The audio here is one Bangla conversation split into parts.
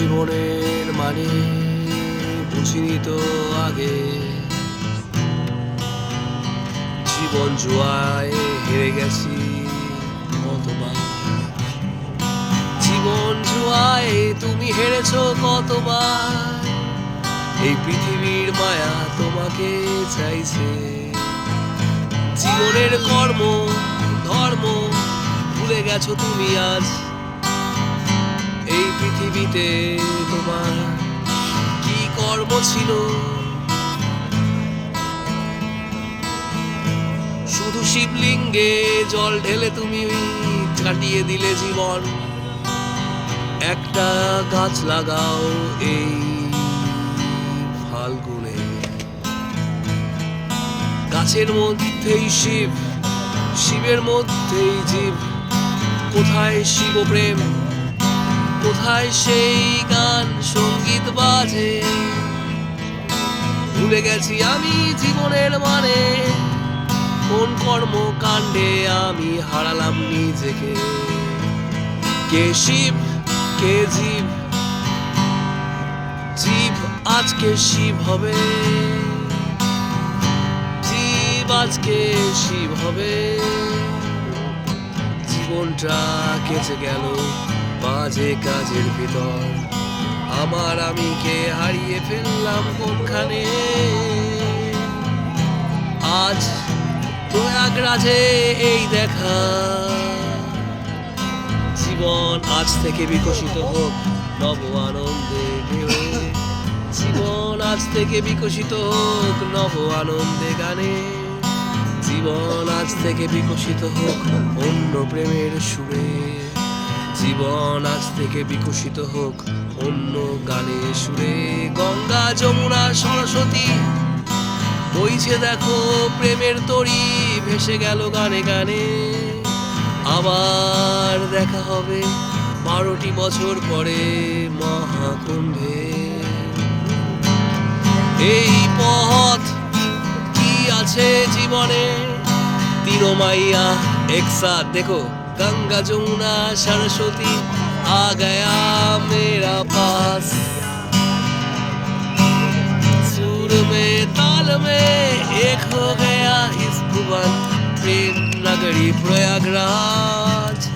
জীবনের মানে বুঝিনি তো আগে। জীবন জুয়ায় হেরে গেছি কতবার। জীবন জুয়ায় তুমি হেরেছ কতবার। এই পৃথিবীর মায়া তোমাকে চাইছে। জীবনের কর্ম, ধর্ম, ভুলে গেছো তুমি আজ। পৃথিবীতে তোমার কি কর্ম ছিল? শুধু শিবলিঙ্গে জল ঢেলে তুমি কাটিয়ে দিলে জীবন। একটা গাছ লাগাও এই ফাল্গুনে। গাছের মধ্যেই শিব, শিবের মধ্যেই জীব। কোথায় শিব প্রেম কোথায় সেই গান সংগীত বাজে? ভুলে গেছি আমি জীবনের মানে। কোন কর্মকাণ্ডে আমি হারালাম নিজেকে? কে শিব, কে জীব? জীব আজকে শিব হবে। জীব আজকে শিব হবে। জীবনটা কেচে গেল। বাজে কাজের ভিতর। আমার আমি কে হারিয়ে ফেললাম কোনখানে? আজ প্রয়াগরাজে এই দেখা। জীবন আজ থেকে বিকশিত হোক নব আনন্দে জীবন আজ থেকে বিকশিত হোক নব আনন্দে গানে। জীবন আজ থেকে বিকশিত হোক অন্য প্রেমের সুরে। জীবন আজ থেকে বিকশিত হোক অন্য গানে সুরে। গঙ্গা, যমুনা, সরস্বতী, বইছে দেখো প্রেমের তরি, ভেসে গেল গানে গানে। আবার দেখা হবে বারোটি বছর পরে মহাকুম্ভে। এই পথ কি আছে জীবনে? তিরমাইয়া একসাথ দেখো। गंगा जमुना सरस्वती आ गया मेरा पास सुर में ताल में एक हो गया इस भुवन प्रेम नगरी प्रयागराज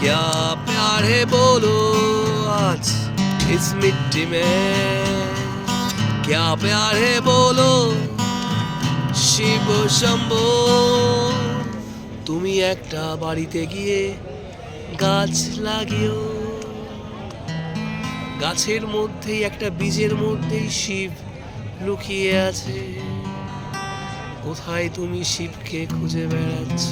क्या प्यार है बोलो आज इस मिट्टी में क्या प्यार है बोलो शिव शंभो একটা বাড়িতে গিয়ে গাছ লাগিও। গাছের মধ্যেই, একটা বীজের মধ্যেই শিব লুকিয়ে আছে। কোথায় তুমি শিবকে খুঁজে বেড়াচ্ছ?